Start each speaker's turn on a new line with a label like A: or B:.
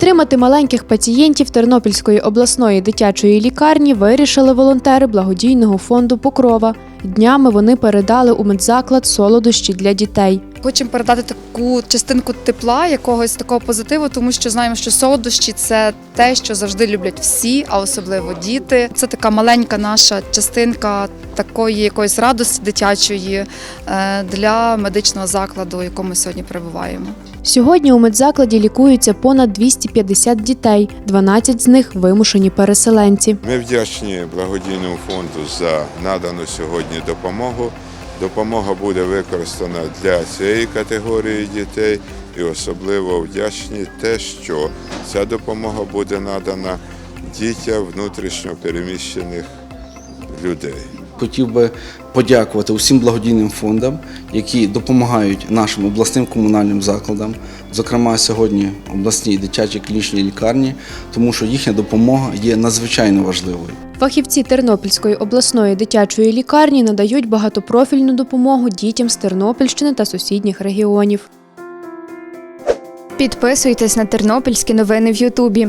A: Підтримати маленьких пацієнтів Тернопільської обласної дитячої лікарні вирішили волонтери благодійного фонду Покрова. Днями вони передали у медзаклад солодощі для дітей.
B: Хочемо передати таку частинку тепла, якогось такого позитиву, тому що знаємо, що солодощі це те, що завжди люблять всі, а особливо діти. Це така маленька наша частинка такої якоїсь радості дитячої е, для медичного закладу, в якому ми сьогодні перебуваємо.
A: Сьогодні у медзакладі лікуються понад 250 дітей, 12 з них вимушені переселенці.
C: Ми вдячні благодійному фонду за надану сьогодні допомогу. Допомога буде використана для цієї категорії дітей і особливо вдячні те, що ця допомога буде надана дітям внутрішньо переміщених людей.
D: Хотів би подякувати усім благодійним фондам, які допомагають нашим обласним комунальним закладам, зокрема сьогодні обласній дитячій клінічній лікарні, тому що їхня допомога є надзвичайно важливою.
A: Фахівці Тернопільської обласної дитячої лікарні надають багатопрофільну допомогу дітям з Тернопільщини та сусідніх регіонів.
E: Підписуйтесь на тернопільські новини в Ютубі.